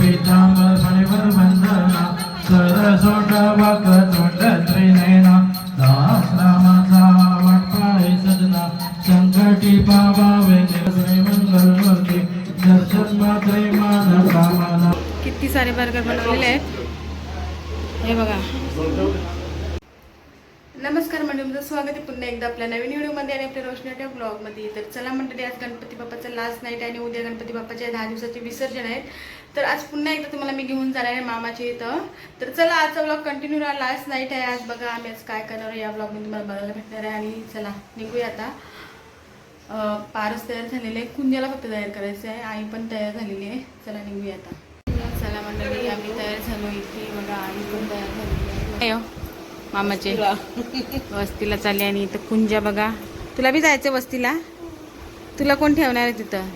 பிதாமல் பணிவர் வந்தனா சரசோட வாக்கு ब्लॉगमध्ये तर चला मंडळी आज गणपती बाप्पाचं लास्ट नाईट आणि उद्या गणपती बाप्पाच्या दहा दिवसाचे विसर्जन आहेत. तर आज पुन्हा एकदा तुम्हाला मी घेऊन जाणार आहे मामाच्या इथं. तर चला आजचा ब्लॉग कंटिन्यू राहा. लास्ट नाईट आहे. आज बघा आम्ही आज काय करणार आहे. या ब्लॉगमध्ये तुम्हाला बघायला भेटणार आहे. आणि चला निघूया आता. पारस तयार झालेले आहे कुंजाला फक्त तयार करायचं आहे. आई पण तयार झालेली आहे. चला निघूया आता. चला मंडळी आम्ही तयार झालो इथे. बघा आई पण तयार झालेली आहे. हो, मामाचे. वस्तीला चालले आणि इथं कुंजा बघा. तुला बी जायचं वस्तीला? तुला कोण ठेवणार आहे तिथं?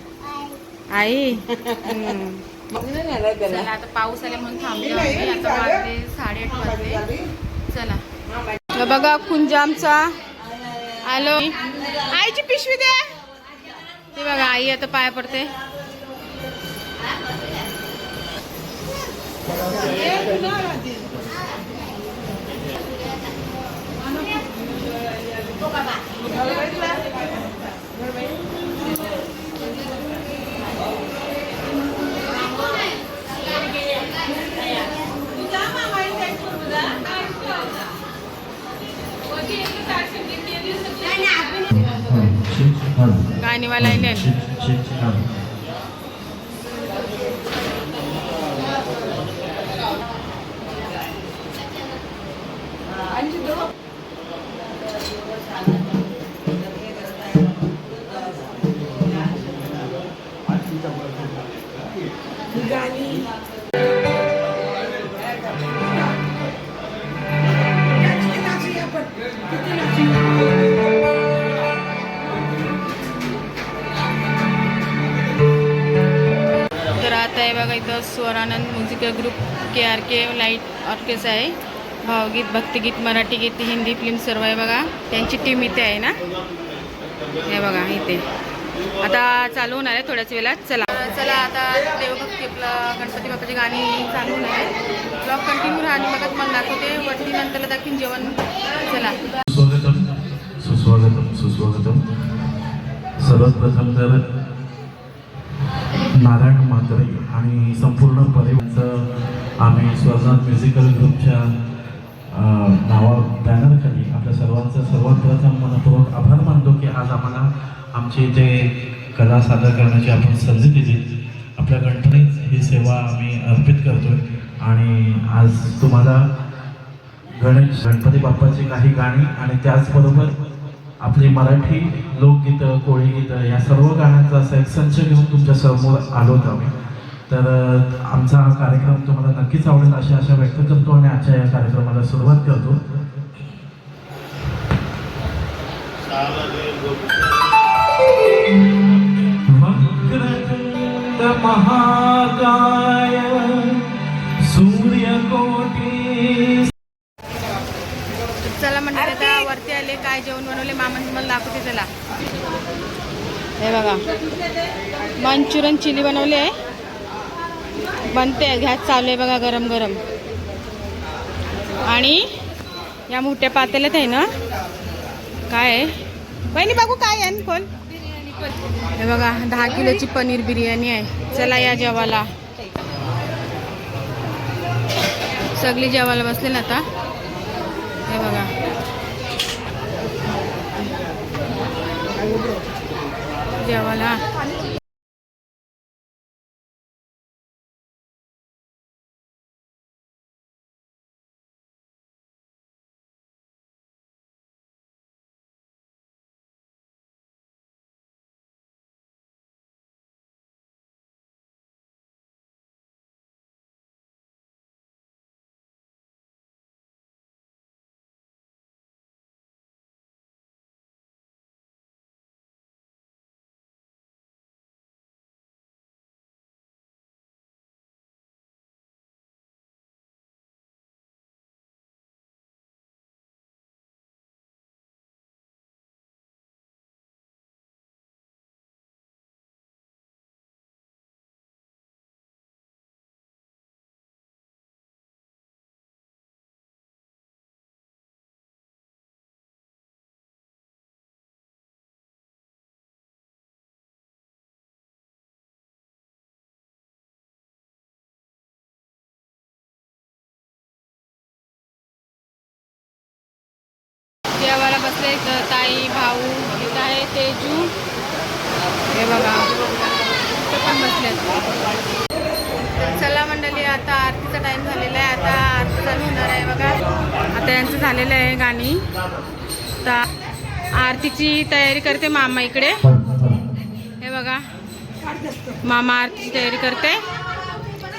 आई. हम्म. चला आता पाऊस आले म्हणून थांबलो आम्ही. आता वाजले साडेआठ वाजले. चला. बघा कुंजा आमचा आलो. आईची पिशवी द्या ते बघा आई आता पाया पडते. गाणीवाला आले गाणी. इथं Swaranand musical group K R K light orchestra आहे. भावगीत भक्तिगीत मराठी गीत हिंदी फिल्म सर्व आहे बघा. त्यांची टीम इथे आहे ना? हे बघा इथे. आता चालू होणार आहे थोड्याच वेळात. चला. चला आता देवभक्ती आपलं गणपती बाप्पाची गाणी चालू होणार आहे. ब्लॉग कंटिन्यू राहा आणि बघा तुम्हाला दाखवते. वरती नंतर दाखवीन जेवण. चला. सुस्वागतम सुस्वागतम सुस्वागतम. सर्वात प्रथम तर नारायण म्हात्रे आणि संपूर्ण परिवाराचं आम्ही स्वर्णात म्युझिकल ग्रुपच्या नावा बॅनरखाली आपल्या सर्वांचं सर्वांचा मनपूर्वक आभार मानतो की आज आम्हाला आमची जे कला सादर करण्याची आपण संधी दिली आपल्या गणपतीच ही सेवा आम्ही अर्पित करतोय. आणि आज तुम्हाला गणेश गणपती बाप्पाची काही गाणी आणि त्याचबरोबर आपली मराठी लोकगीतं कोळीगीतं या सर्व गाण्यांचा असा एक संच घेऊन तुमच्यासमोर आलो होतो आम्ही. तर आमचा हा कार्यक्रम तुम्हाला नक्कीच आवडेल अशी आशा व्यक्त करतो आणि आजच्या या कार्यक्रमाला सुरुवात करतो. वक्रतुंड महाकाय चला म्हणजे आता वरती आले काय जेवण बनवले मामाने तुम्हाला दाखवते चला. हे बघा. मंचुरियन चिली बनवले आहे. बनते गॅस चालू आहे बघा गरम गरम. आणि या मोठ्या पातेल्यात आहे ना? काय आहे? बहिणी बघू काय आहे कोण हे बघा दहा किलोची पनीर बिर्याणी आहे. चला या जेवाला सगळी जेवायला बसले ना आता. हे बघा. जेवायला. बसले ताई भाऊ इथं आहे तेजू हे बघा. ते पण बसले चला मंडळी आता आरतीचा टाईम झालेला आहे. आता आरती चालू होणार आहे बघा. आता यांचं झालेलं आहे गाणी. तर आरतीची तयारी करते मामा इकडे. हे बघा. मामा आरतीची तयारी करते.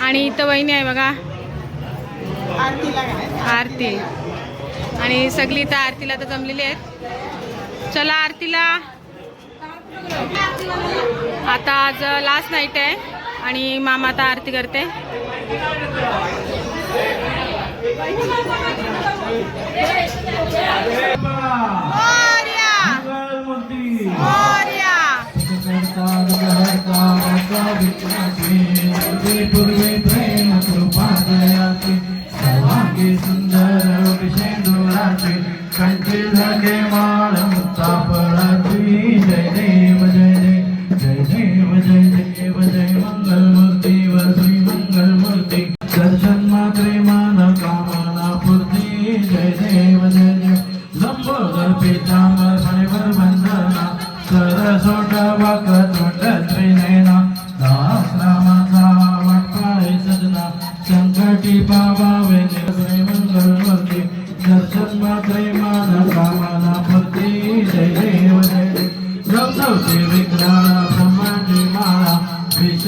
आणि इथं वहिनी आहे बघा. आरती आरती. आणि सगळी इथं आरतीला तर जमलेली आहेत चला आरतीला आता आज लास्ट नाईट आहे आणि मामा आता आरती करते पूर्वे বেঁচে থাকে মা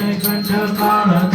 Krishna Krishna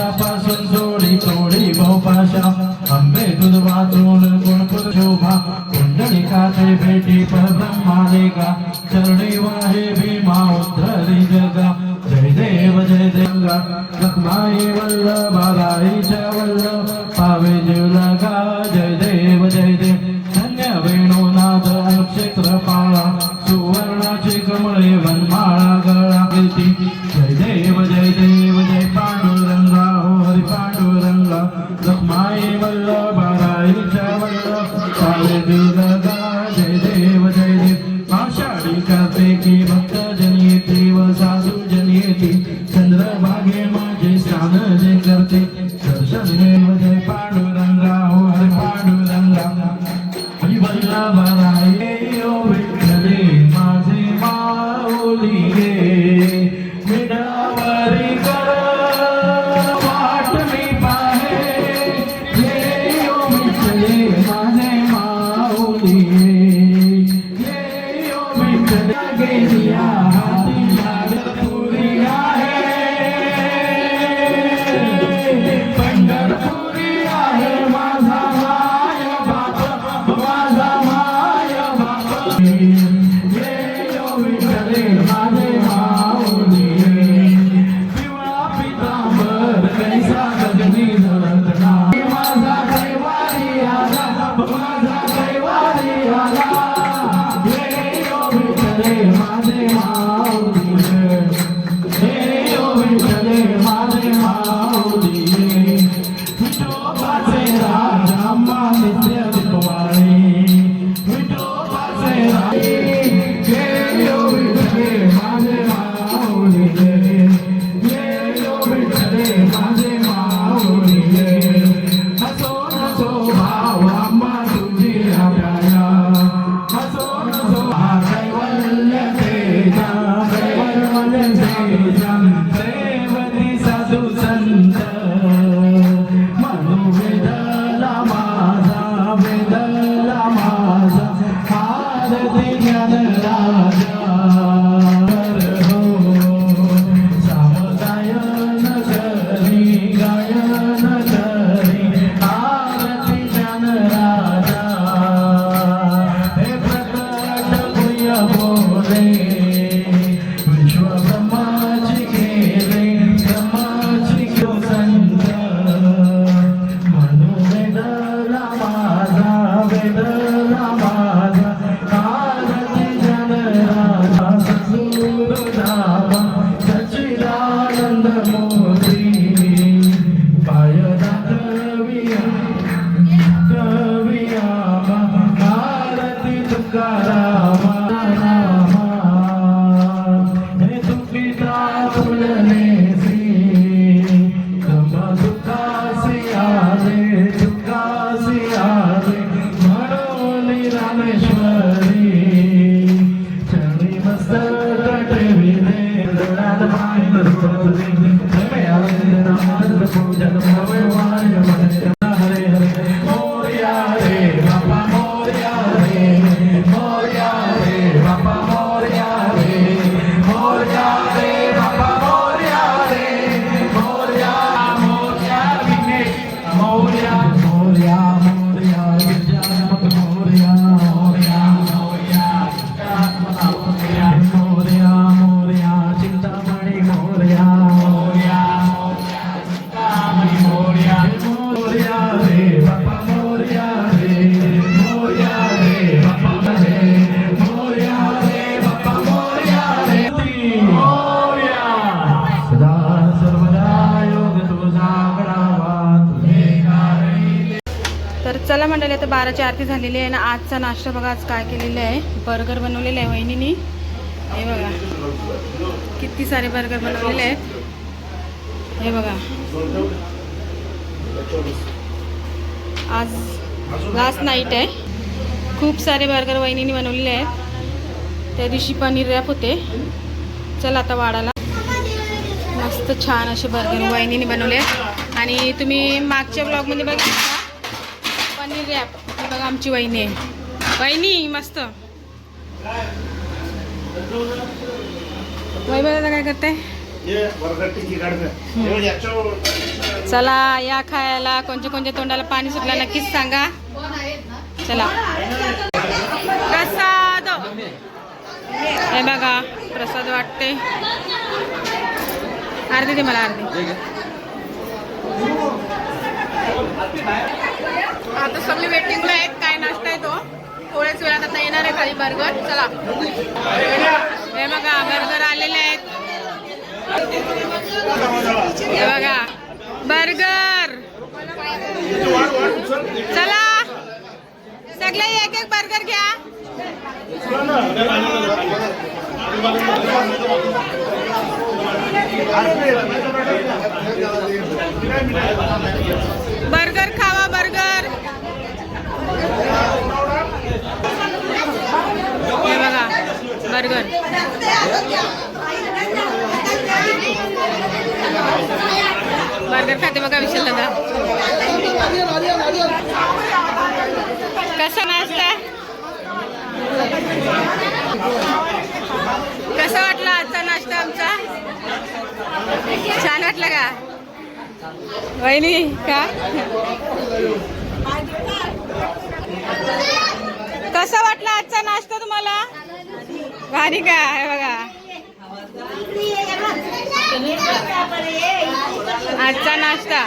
पासून सोडी तोडी बहुपाशा. अंबे तुझ वाचून गुणपुर शोभा. कुंडलिका ते भेटी परब्रह्मालेका चरणी वाहे भीमा उद्धरी जगा. जय देव जय देव लक्ष्माई वल्लभाई च वल्लभ Hallelujah. पाणी तर चला मंडळी आता बाराची आरती झालेली आहे ना आजचा नाश्ता बघा आज काय केलेलं आहे. बर्गर बनवलेलं आहे वहिनीनी. हे बघा किती सारे बर्गर बनवलेले आहेत. हे बघा. आज लास्ट नाईट आहे. खूप सारे बर्गर वहिनीने बनवलेले आहेत. त्या दिवशी पनीर रॅप होते. चला आता वाढाला मस्त छान असे बर्गर वहिनीने बनवले आहेत. आणि तुम्ही मागच्या ब्लॉगमध्ये बघितलं पनीर रॅप ही बघा आमची वहिनी आहे. वहिनी मस्त. वैभव दादा काय करते. चला या खायला कोणत्या कोणत्या तोंडाला पाणी सुटलं नक्कीच सांगा. चला. प्रसाद. हे बघा प्रसाद वाटते. अर्धी दे मला अर्धी आता सगळे वेटिंगला आहेत काय नाश्ता आहे तो? थोड्याच वेळात आता येणार आहे खाली बर्गर. चला. हे बघा बर्गर आलेले आहेत. हे बघा बर्गर. चला. सगळे एक एक बर्गर घ्या. बर्गर खावा बर्गर. हे बघा बर्गर. बर्गर खाते बघा विशाल दादा. कसा नाश्ता? कसा वाटला आजचा नाश्ता आमचा? छान वाटलं का? वहिनी का? कसा वाटला आजचा नाश्ता तुम्हाला? भारी का? आहे बघा. आजचा नाश्ता.